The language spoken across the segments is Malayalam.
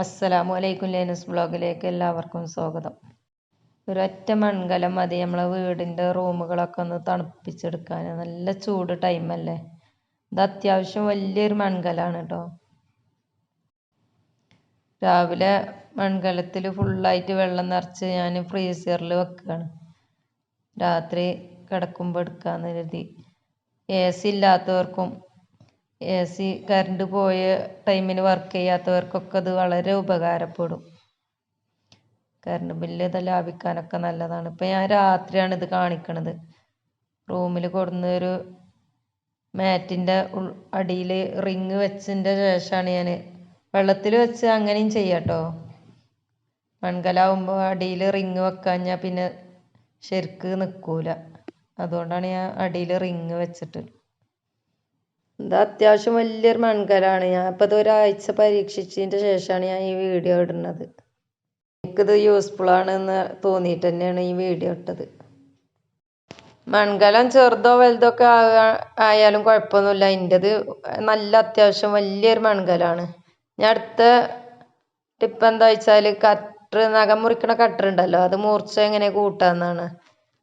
അസ്സലാമു അലൈക്കും ലേനസ് ബ്ലോഗിലേക്ക് എല്ലാവർക്കും സ്വാഗതം. ഒരൊറ്റ മൺകലം മതി നമ്മളെ വീടിന്റെ റൂമുകളൊക്കെ ഒന്ന് തണുപ്പിച്ചെടുക്കാൻ. നല്ല ചൂട് ടൈമല്ലേ ഇത് അത്യാവശ്യം വലിയൊരു മൺകലാണ് കേട്ടോ രാവിലെ മൺകലത്തിൽ ഫുള്ളായിട്ട് വെള്ളം നിറച്ച് ഞാൻ ഫ്രീസറിൽ വെക്കുകയാണ് രാത്രി കിടക്കുമ്പോൾ എടുക്കാമെന്ന് കരുതി. എ സി ഇല്ലാത്തവർക്കും എ സി കറണ്ട് പോയ ടൈമിന് വർക്ക് ചെയ്യാത്തവർക്കൊക്കെ ഇത് വളരെ ഉപകാരപ്പെടും. കറണ്ട് ബില്ല് ഇത് ലാഭിക്കാനൊക്കെ നല്ലതാണ്. ഇപ്പം ഞാൻ രാത്രിയാണ് ഇത് കാണിക്കണത്. റൂമിൽ കൊടുന്ന ഒരു മാറ്റിന്റെ അടിയിൽ റിങ് വെച്ചതിന്റെ ശേഷമാണ് ഞാൻ വെള്ളത്തിൽ വെച്ച് അങ്ങനെയും ചെയ്യാട്ടോ. മൺകലാവുമ്പോൾ അടിയിൽ റിങ് വെക്കാഞ്ഞാൽ പിന്നെ ശരിക്ക് നിൽക്കൂല അതുകൊണ്ടാണ് ഞാൻ അടിയിൽ റിങ് വെച്ചിട്ട് ഇത് അത്യാവശ്യം വലിയൊരു മൺകലാണ്. ഞാൻ ഇപ്പോൾ ഇത് ഒരാഴ്ച പരീക്ഷിച്ചതിന്റെ ശേഷമാണ് ഞാൻ ഈ വീഡിയോ ഇടുന്നത്. എനിക്കിത് യൂസ്ഫുൾ ആണെന്ന് തോന്നിയിട്ട് തന്നെയാണ് ഈ വീഡിയോ ഇട്ടത്. മൺകലം ചെറുതോ വലുതോ ഒക്കെ ആയാലും കുഴപ്പമൊന്നുമില്ല. എന്റെത് നല്ല അത്യാവശ്യം വലിയൊരു മൺകലാണ്. ഞാൻ അടുത്ത ടിപ്പ് എന്താ വെച്ചാൽ കട്ടർ നഖം മുറിക്കണ കട്ടർ ഉണ്ടല്ലോ അത് മൂർച്ച എങ്ങനെ കൂട്ടാന്നാണ്.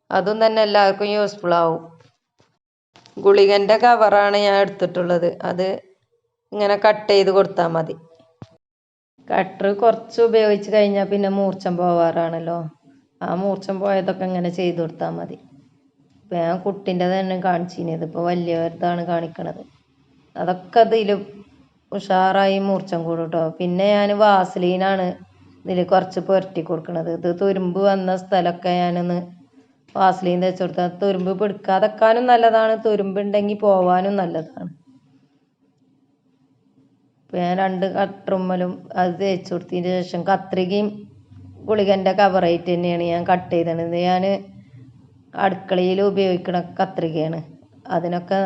അതും തന്നെ എല്ലാവർക്കും യൂസ്ഫുൾ ആവും. ഗുളികന്റെ കവറാണ് ഞാൻ എടുത്തിട്ടുള്ളത്. അത് ഇങ്ങനെ കട്ട് ചെയ്ത് കൊടുത്താൽ മതി. കട്ടർ കുറച്ച് ഉപയോഗിച്ച് കഴിഞ്ഞാൽ പിന്നെ മൂർച്ചം പോവാറാണല്ലോ. ആ മൂർച്ചം പോയതൊക്കെ ഇങ്ങനെ ചെയ്ത് കൊടുത്താൽ മതി. ഇപ്പം ഞാൻ കുട്ടിന്റെ തന്നെ കാണിച്ചിരുന്നത് ഇപ്പോൾ വലിയവരുതാണ് കാണിക്കണത്. അതൊക്കെ ഇതിൽ ഉഷാറായി മൂർച്ചം കൂടും കേട്ടോ പിന്നെ ഞാൻ വാസലീനാണ് ഇതിൽ കുറച്ച് പുരട്ടി കൊടുക്കണത്. ഇത് തുരുമ്പ് വന്ന സ്ഥലമൊക്കെ ഞാനൊന്ന് വാസലീൻ തേച്ച് കൊടുത്താൽ തുരുമ്പ് പിടിക്കാതെക്കാനും നല്ലതാണ്. തുരുമ്പ് ഉണ്ടെങ്കിൽ പോവാനും നല്ലതാണ്. ഇപ്പം ഞാൻ രണ്ട് കട്ടുമ്മലും അത് തേച്ച് കൊടുത്തതിന് ശേഷം കത്രികയും ഗുളികന്റെ കവറായിട്ട് തന്നെയാണ് ഞാൻ കട്ട് ചെയ്തത് ഞാൻ അടുക്കളയിൽ ഉപയോഗിക്കുന്ന കത്രികയാണ്. അതിനൊക്കെ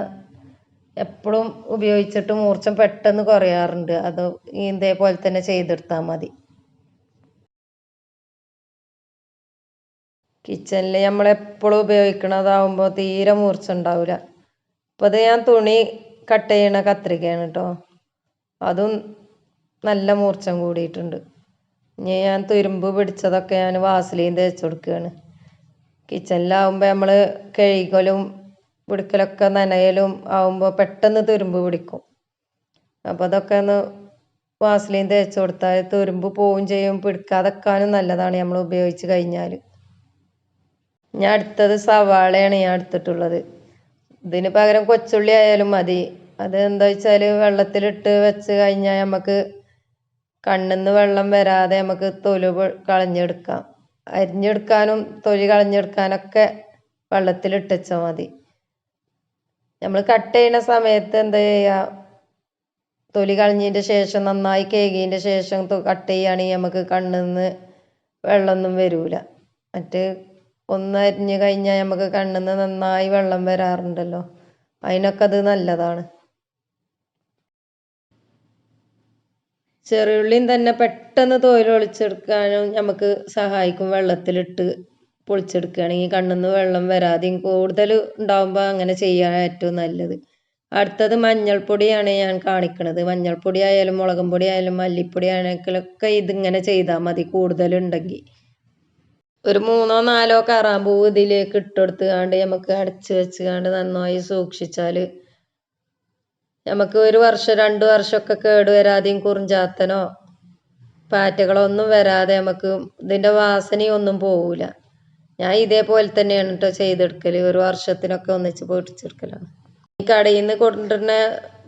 എപ്പോഴും ഉപയോഗിച്ചിട്ട് മൂർച്ചം പെട്ടെന്ന് കുറയാറുണ്ട്. അത് ഇതേപോലെ തന്നെ ചെയ്തെടുത്താൽ മതി. കിച്ചണിൽ നമ്മൾ എപ്പോഴും ഉപയോഗിക്കണതാവുമ്പോൾ തീരെ മൂർച്ച ഉണ്ടാവില്ല അപ്പോൾ അത് ഞാൻ തുണി കട്ട് ചെയ്യണ കത്രികയാണ് കേട്ടോ അതും നല്ല മൂർച്ചം കൂടിയിട്ടുണ്ട്. ഇനി ഞാൻ തുരുമ്പ് പിടിച്ചതൊക്കെ ഞാൻ വാസലിൻ തേച്ച് കൊടുക്കുകയാണ് കിച്ചണിലാവുമ്പോൾ നമ്മൾ കഴുകലും പിടിക്കലൊക്കെ നനയലും ആവുമ്പോൾ പെട്ടെന്ന് തുരുമ്പ് പിടിക്കും. അപ്പോൾ അതൊക്കെ ഒന്ന് വാസലിൻ തേച്ച് കൊടുത്താൽ തുരുമ്പ് പോവും ചെയ്യും പിടിക്കാതെക്കാനും നല്ലതാണ് നമ്മൾ ഉപയോഗിച്ച് കഴിഞ്ഞാൽ ഞാൻ അടുത്തത് സവാളയാണ് ഞാൻ എടുത്തിട്ടുള്ളത്. ഇതിന് പകരം കൊച്ചുള്ളി ആയാലും മതി. അത് എന്താ വെച്ചാൽ വെള്ളത്തിലിട്ട് വെച്ച് കഴിഞ്ഞാൽ നമുക്ക് കണ്ണിന്ന് വെള്ളം വരാതെ നമുക്ക് തൊലി കളഞ്ഞെടുക്കാം. അരിഞ്ഞെടുക്കാനും തൊലി കളഞ്ഞെടുക്കാനൊക്കെ വെള്ളത്തിലിട്ടച്ചാൽ മതി. നമ്മൾ കട്ട് ചെയ്യുന്ന സമയത്ത് എന്താ ചെയ്യുക തൊലി കളഞ്ഞതിന്റെ ശേഷം നന്നായി കേകിയതിന്റെ ശേഷം കട്ട് ചെയ്യുകയാണെങ്കിൽ നമുക്ക് കണ്ണിൽ നിന്ന് വെള്ളമൊന്നും വരില്ല മറ്റ് ഒന്ന് അരിഞ്ഞ് കഴിഞ്ഞാൽ നമുക്ക് കണ്ണിൽ നിന്ന് നന്നായി വെള്ളം വരാറുണ്ടല്ലോ. അതിനൊക്കെ അത് നല്ലതാണ്. ചെറിയുള്ളിയും തന്നെ പെട്ടെന്ന് തോൽ ഒളിച്ചെടുക്കാനും നമുക്ക് സഹായിക്കും. വെള്ളത്തിലിട്ട് പൊളിച്ചെടുക്കുകയാണെങ്കിൽ കണ്ണിന്ന് വെള്ളം വരാതെയും കൂടുതൽ ഉണ്ടാകുമ്പോൾ അങ്ങനെ ചെയ്യാൻ ഏറ്റവും നല്ലത്. അടുത്തത് മഞ്ഞൾപ്പൊടിയാണ് ഞാൻ കാണിക്കുന്നത് മഞ്ഞൾപ്പൊടി ആയാലും മുളകും പൊടി ആയാലും മല്ലിപ്പൊടി ആണെങ്കിലൊക്കെ ഇതിങ്ങനെ ചെയ്താൽ മതി കൂടുതലുണ്ടെങ്കിൽ ഒരു മൂന്നോ നാലോ കറാമ്പൂവ് ഇതിലേക്ക് ഇട്ടെടുത്തുകാണ്ട് നമുക്ക് അടച്ച് വെച്ചുകാണ്ട് നന്നായി സൂക്ഷിച്ചാൽ നമുക്ക് ഒരു വർഷം രണ്ട് വർഷമൊക്കെ കേട് വരാതെയും കുറിഞ്ചാത്തനോ പാറ്റകളോ ഒന്നും വരാതെ നമുക്ക് ഇതിന്റെ വാസനയൊന്നും പോവില്ല ഞാൻ ഇതേപോലെ തന്നെയാണ് കേട്ടോ ചെയ്തെടുക്കൽ ഒരു വർഷത്തിനൊക്കെ ഒന്നിച്ച് പൊടിച്ചെടുക്കലാണ് ഈ കടയിൽ നിന്ന് കൊണ്ടുവരുന്ന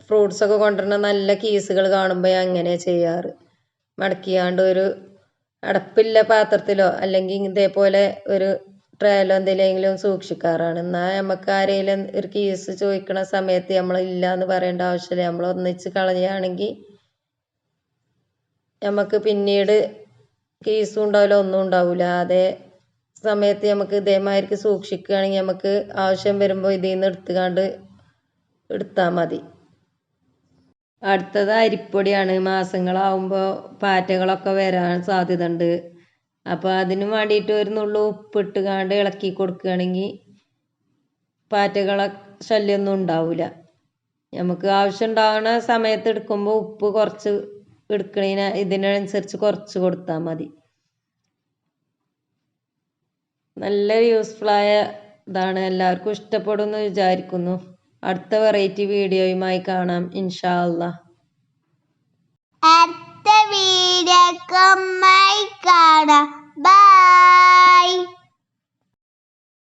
ഫ്രൂട്ട്സൊക്കെ കൊണ്ടുവരുന്ന നല്ല കീസുകൾ കാണുമ്പോൾ ഞാൻ അങ്ങനെ ചെയ്യാറ്. മടക്കിയാണ്ട് ഒരു അടപ്പില്ല പാത്രത്തിലോ അല്ലെങ്കിൽ ഇതേപോലെ ഒരു ട്രേലോ എന്തെങ്കിലും സൂക്ഷിക്കാറാണ്. എന്നാൽ നമുക്ക് ആരെങ്കിലും ഒരു കേസ് ചോദിക്കണ സമയത്ത് നമ്മൾ ഇല്ല എന്ന് പറയേണ്ട ആവശ്യമില്ല. നമ്മൾ ഒന്നിച്ച് കളയുകയാണെങ്കിൽ നമുക്ക് പിന്നീട് കേസും ഉണ്ടാവില്ല ഒന്നും ഉണ്ടാവില്ല. അതേ സമയത്ത് നമുക്ക് ഇതേമാതിരിക്ക് സൂക്ഷിക്കുകയാണെങ്കിൽ നമുക്ക് ആവശ്യം വരുമ്പോൾ ഇതിൽ നിന്ന് എടുത്തുകാണ്ട് എടുത്താൽ മതി. അടുത്തത് അരിപ്പൊടിയാണ്. മാസങ്ങളാവുമ്പോൾ പാറ്റകളൊക്കെ വരാൻ സാധ്യത ഉണ്ട് അപ്പോൾ അതിനു വേണ്ടിയിട്ട് ഒരു നുള്ളു ഉപ്പിട്ട് കാണ്ട് ഇളക്കി കൊടുക്കുകയാണെങ്കിൽ പാറ്റകളെ ശല്യമൊന്നും ഉണ്ടാവില്ല നമുക്ക് ആവശ്യം ഉണ്ടാവുന്ന സമയത്ത് എടുക്കുമ്പോൾ ഉപ്പ് കുറച്ച് എടുക്കണതിന് ഇതിനനുസരിച്ച് കുറച്ച് കൊടുത്താൽ മതി. നല്ല യൂസ്ഫുള്ളായ ഇതാണ്. എല്ലാവർക്കും ഇഷ്ടപ്പെടുമെന്ന് വിചാരിക്കുന്നു. അടുത്ത വെറൈറ്റി വീഡിയോയുമായി കാണാം ഇൻഷാ അടുത്ത വീഡിയോ കാണാം. ബൈ